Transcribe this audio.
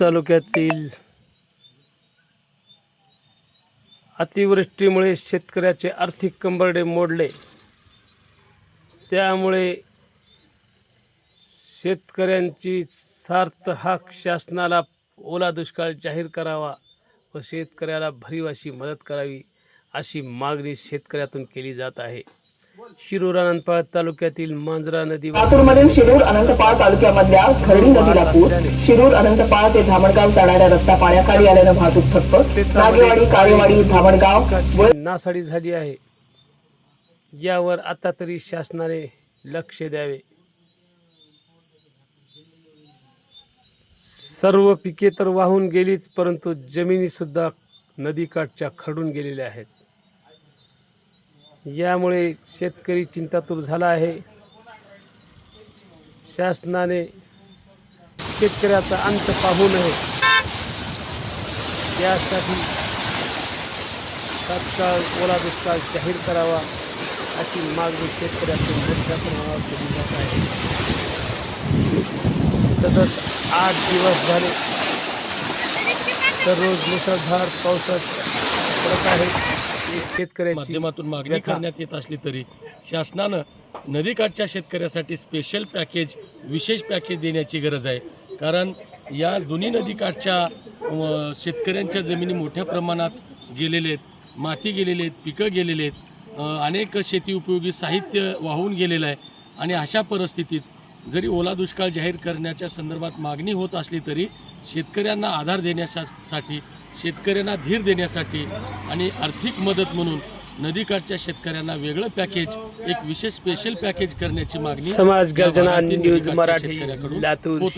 तालुक्यातील अतिवृष्टीमुळे शेतकऱ्याचे आर्थिक कंबरडे मोडले. त्यामुळे शेतकऱ्यांची सार्थ हाक शासनाला ओला दुष्काळ जाहीर करावा व शेतकऱ्याला भरीव अशी मदत करावी. अशी मागणी शेतकऱ्यातून केली जात आहे. शिरूर अनंतपाळ तालुक्यातील मांजरा नदीवर लातूरमधील शिरूर अनंतपाळ तालुक्यामधल्या खर्डी नदीला पूर शिरूर अनंतपाळ ते धामणगाव जाणाऱ्या रस्ता पाण्याखाली आल्यानं वाहतूक ठप्प. नागेवाडी कार्यवाडी धामणगाव नासाडी झाली आहे. यावर आता तरी शासनाने लक्ष द्यावे. सर्व पिके तर वाहून गेलीच परंतु जमिनी सुद्धा नदीकाठच्या खडून गेलेल्या आहेत. यामुळे शेतकरी चिंतातूर झाला आहे. शासनाने शेतकऱ्याचा अंत पाहू नये. यासाठी तात्काळ ओला दुष्काळ जाहीर करावा अशी मागणी शेतकऱ्यातून मोठ्या प्रमाणावर केली जात आहे. सतत आठ दिवस झाले दररोज मुसळधार पावसात पडत आहे. शेतकऱ्याची माध्यमातून मागणी व्यथा. करण्यात येत असली तरी शासनानं नदीकाठच्या शेतकऱ्यासाठी स्पेशल पॅकेज विशेष पॅकेज देण्याची गरज आहे. कारण या दोन्ही नदीकाठच्या अ, शेतकऱ्यांच्या जमिनी मोठ्या प्रमाणात गेलेले आहेत. माती गेलेले आहेत पिकं गेलेले आहेत. अ, अनेक शेती उपयोगी साहित्य वाहून गेलेलं आहे. आणि अशा परिस्थितीत जरी ओला दुष्काळ जाहीर करण्याच्या संदर्भात मागणी होत असली तरी शेतकऱ्यांना आधार देण्यासाठी शेतकऱ्यांना धीर देण्यासाठी आणि आर्थिक मदत म्हणून नदीकाठच्या शेतकऱ्यांना वेगळं पॅकेज एक विशेष स्पेशल पॅकेज करण्याची मागणी समाज गर्जना न्यूज मराठी लातूर